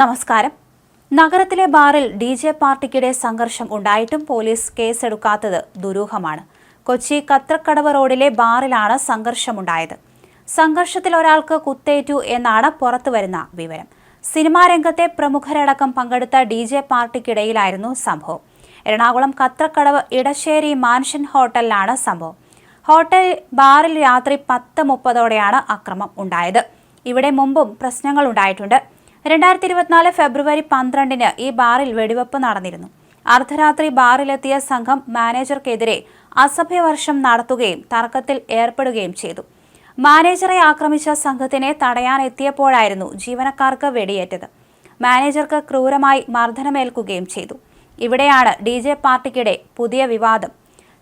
നമസ്കാരം. നഗരത്തിലെ ബാറിൽ ഡി ജെ പാർട്ടിക്കിടെ സംഘർഷം ഉണ്ടായിട്ടും പോലീസ് കേസെടുക്കാത്തത് ദുരൂഹമാണ്. കൊച്ചി കത്രക്കടവ് റോഡിലെ ബാറിലാണ് സംഘർഷമുണ്ടായത്. സംഘർഷത്തിൽ ഒരാൾക്ക് കുത്തേറ്റു എന്നാണ് പുറത്തുവരുന്ന വിവരം. സിനിമാ രംഗത്തെ പ്രമുഖരടക്കം പങ്കെടുത്ത ഡി ജെ പാർട്ടിക്കിടയിലായിരുന്നു സംഭവം. എറണാകുളം കത്രക്കടവ് ഇടശ്ശേരി മാൻഷൻ ഹോട്ടലിലാണ് സംഭവം. ഹോട്ടൽ ബാറിൽ രാത്രി പത്ത് മുപ്പതോടെയാണ് അക്രമം ഉണ്ടായത്. ഇവിടെ മുമ്പും പ്രശ്നങ്ങൾ ഉണ്ടായിട്ടുണ്ട്. രണ്ടായിരത്തി ഇരുപത്തിനാല് ഫെബ്രുവരി പന്ത്രണ്ടിന് ഈ ബാറിൽ വെടിവെപ്പ് നടന്നിരുന്നു. അർദ്ധരാത്രി ബാറിലെത്തിയ സംഘം മാനേജർക്കെതിരെ അസഭ്യവർഷം നടത്തുകയും തർക്കത്തിൽ ഏർപ്പെടുകയും ചെയ്തു. മാനേജറെ ആക്രമിച്ച സംഘത്തിനെ തടയാനെത്തിയപ്പോഴായിരുന്നു ജീവനക്കാർക്ക് വെടിയേറ്റത്. മാനേജർക്ക് ക്രൂരമായി മർദ്ദനമേൽക്കുകയും ചെയ്തു. ഇവിടെയാണ് ഡി ജെ പാർട്ടിക്കിടെ പുതിയ വിവാദം.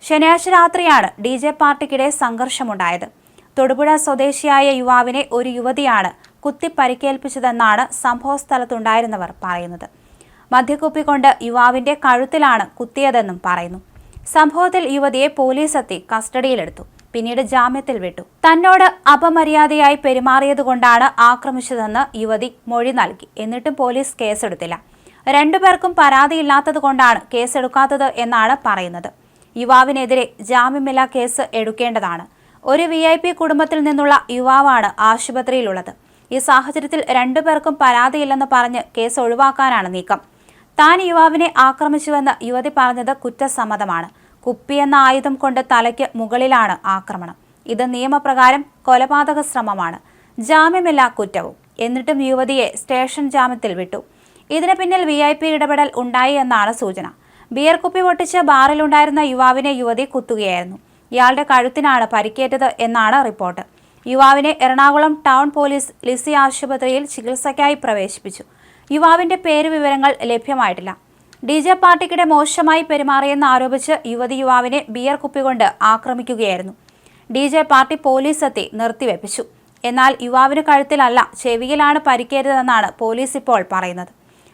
ശനിയാഴ്ച രാത്രിയാണ് ഡി ജെ പാർട്ടിക്കിടെ സംഘർഷമുണ്ടായത്. തൊടുപുഴ സ്വദേശിയായ യുവാവിനെ ഒരു യുവതിയാണ് കുത്തി പരിക്കേൽപ്പിച്ചതെന്നാണ് സംഭവസ്ഥലത്തുണ്ടായിരുന്നവർ പറയുന്നത്. മദ്യക്കുപ്പി കൊണ്ട് യുവാവിന്റെ കഴുത്തിലാണ് കുത്തിയതെന്നും പറയുന്നു. സംഭവത്തിൽ യുവതിയെ പോലീസ് എത്തി കസ്റ്റഡിയിലെടുത്തു. പിന്നീട് ജാമ്യത്തിൽ വിട്ടു. തന്നോട് അപമര്യാദയായി പെരുമാറിയതുകൊണ്ടാണ് ആക്രമിച്ചതെന്ന് യുവതി മൊഴി നൽകി. എന്നിട്ടും പോലീസ് കേസെടുത്തില്ല. രണ്ടുപേർക്കും പരാതിയില്ലാത്തതുകൊണ്ടാണ് കേസെടുക്കാത്തത് എന്നാണ് പറയുന്നത്. യുവാവിനെതിരെ ജാമ്യമില്ലാ കേസ് എടുക്കേണ്ടതാണ്. ഒരു വി ഐ പി കുടുംബത്തിൽ നിന്നുള്ള യുവാവാണ് ആശുപത്രിയിലുള്ളത്. ഈ സാഹചര്യത്തിൽ രണ്ടുപേർക്കും പരാതിയില്ലെന്ന് പറഞ്ഞ് കേസ് ഒഴിവാക്കാനാണ് നീക്കം. താൻ യുവാവിനെ ആക്രമിച്ചുവെന്ന് യുവതി പറഞ്ഞത് കുറ്റസമ്മതമാണ്. കുപ്പിയെന്ന ആയുധം കൊണ്ട് തലയ്ക്ക് മുകളിലാണ് ആക്രമണം. ഇത് നിയമപ്രകാരം കൊലപാതക ശ്രമമാണ്. ജാമ്യമില്ല കുറ്റവും. എന്നിട്ടും യുവതിയെ സ്റ്റേഷൻ ജാമ്യത്തിൽ വിട്ടു. ഇതിന് പിന്നിൽ വി ഐ പി ഇടപെടൽ ഉണ്ടായി എന്നാണ് സൂചന. ബിയർ കുപ്പി പൊട്ടിച്ച് ബാറിലുണ്ടായിരുന്ന യുവാവിനെ യുവതി കുത്തുകയായിരുന്നു. ഇയാളുടെ കഴുത്തിനാണ് പരിക്കേറ്റത് എന്നാണ് റിപ്പോർട്ട്. യുവാവിനെ എറണാകുളം ടൗൺ പോലീസ് ലിസി ആശുപത്രിയിൽ ചികിത്സയ്ക്കായി പ്രവേശിപ്പിച്ചു. യുവാവിന്റെ പേര് വിവരങ്ങൾ ലഭ്യമായിട്ടില്ല. ഡി ജെ പാർട്ടിക്കിടെ മോശമായി പെരുമാറിയെന്ന് ആരോപിച്ച് യുവതി യുവാവിനെ ബിയർ കുപ്പികൊണ്ട് ആക്രമിക്കുകയായിരുന്നു. ഡി ജെ പാർട്ടി പോലീസ് എത്തി നിർത്തിവെപ്പിച്ചു. എന്നാൽ യുവാവിന് കഴുത്തിലല്ല ചെവിയിലാണ് പരിക്കേറ്റതെന്നാണ് പോലീസ് ഇപ്പോൾ പറയുന്നത്.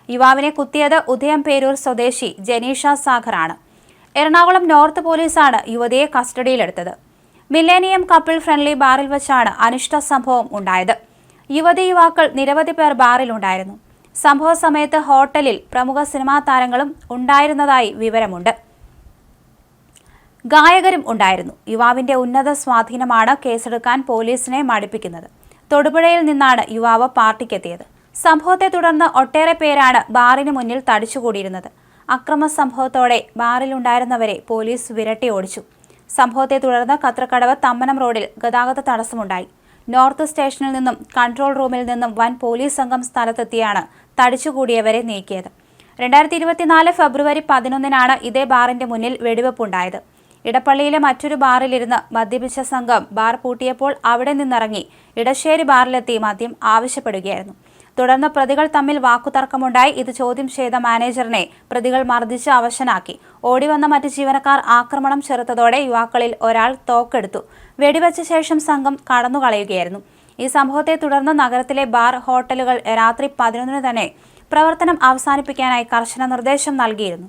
യുവാവിനെ കുത്തിയത് ഉദയം പേരൂർ സ്വദേശി ജനീഷ സാഗറാണ്. എറണാകുളം നോർത്ത് പോലീസാണ് യുവതിയെ കസ്റ്റഡിയിലെടുത്തത്. മില്ലേനിയം കപ്പിൾ ഫ്രണ്ട്ലി ബാറിൽ വെച്ചാണ് അനിഷ്ട സംഭവം ഉണ്ടായത്. യുവതി യുവാക്കൾ നിരവധി പേർ ബാറിലുണ്ടായിരുന്നു സംഭവ സമയത്ത് ഹോട്ടലിൽ പ്രമുഖ സിനിമാ താരങ്ങളും ഉണ്ടായിരുന്നതായി വിവരമുണ്ട്. ഗായകരും ഉണ്ടായിരുന്നു. യുവാവിന്റെ ഉന്നത സ്വാധീനമാണ് കേസെടുക്കാൻ പോലീസിനെ മടുപ്പിക്കുന്നത്. തൊടുപുഴയിൽ നിന്നാണ് യുവാവ് പാർട്ടിക്കെത്തിയത്. സംഭവത്തെ തുടർന്ന് ഒട്ടേറെ പേരാണ് ബാറിന് മുന്നിൽ തടിച്ചുകൂടിയിരുന്നത്. അക്രമ സംഭവത്തോടെ ബാറിലുണ്ടായിരുന്നവരെ പോലീസ് വിരട്ടി ഓടിച്ചു. സംഭവത്തെ തുടർന്ന് കത്രക്കടവ് തമ്മനം റോഡിൽ ഗതാഗത തടസ്സമുണ്ടായി. നോർത്ത് സ്റ്റേഷനിൽ നിന്നും കൺട്രോൾ റൂമിൽ നിന്നും വൻ പോലീസ് സംഘം സ്ഥലത്തെത്തിയാണ് തടിച്ചുകൂടിയവരെ നീക്കിയത്. രണ്ടായിരത്തി ഇരുപത്തിനാല് ഫെബ്രുവരി പതിനൊന്നിനാണ് ഇതേ ബാറിന്റെ മുന്നിൽ വെടിവെപ്പുണ്ടായത്. ഇടപ്പള്ളിയിലെ മറ്റൊരു ബാറിലിരുന്ന് മദ്യപിച്ച സംഘം ബാർ പൂട്ടിയപ്പോൾ അവിടെ നിന്നിറങ്ങി ഇടശ്ശേരി ബാറിലെത്തി മദ്യം ആവശ്യപ്പെടുകയായിരുന്നു. തുടർന്ന് പ്രതികൾ തമ്മിൽ വാക്കുതർക്കമുണ്ടായി. ഇത് ചോദ്യം ചെയ്ത മാനേജറിനെ പ്രതികൾ മർദ്ദിച്ച് അവശനാക്കി. ഓടിവന്ന മറ്റ് ജീവനക്കാർ ആക്രമണം ചെറുത്തതോടെ യുവാക്കളിൽ ഒരാൾ തോക്കെടുത്തു. വെടിവെച്ച ശേഷം സംഘം കടന്നുകളയുകയായിരുന്നു. ഈ സംഭവത്തെ തുടർന്ന് നഗരത്തിലെ ബാർ ഹോട്ടലുകൾ രാത്രി പതിനൊന്നിന് തന്നെ പ്രവർത്തനം അവസാനിപ്പിക്കാനായി കർശന നിർദ്ദേശം നൽകിയിരുന്നു.